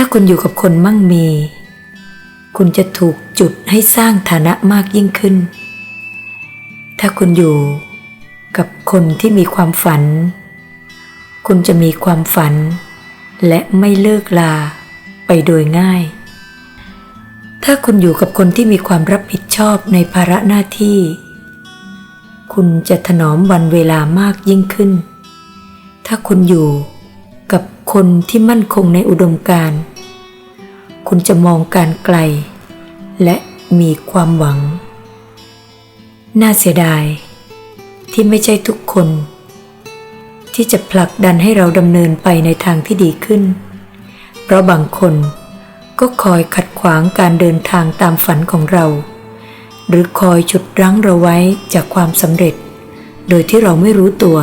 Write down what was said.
ถ้าคุณอยู่กับคนมั่งมี คุณจะถูกจุดให้สร้างฐานะมากยิ่งขึ้น ถ้าคุณอยู่กับคนที่มีความฝัน คุณจะมีความฝัน และไม่เลิกลาไปโดยง่าย ถ้าคุณอยู่กับคนที่มีความรับผิดชอบในภาระหน้าที่ คุณจะถนอมวันเวลามากยิ่งขึ้น ถ้าคุณอยู่กับคนที่มั่นคงในอุดมการณ์ คุณจะมองการไกล และมีความหวัง น่าเสียดาย ที่ไม่ใช่ทุกคน ที่จะผลักดันให้เราดำเนินไปในทางที่ดีขึ้น เพราะบางคนก็คอยขัดขวางการเดินทางตามฝันของเรา หรือคอยฉุดรั้งเราไว้จากความสำเร็จ โดยที่เราไม่รู้ตัว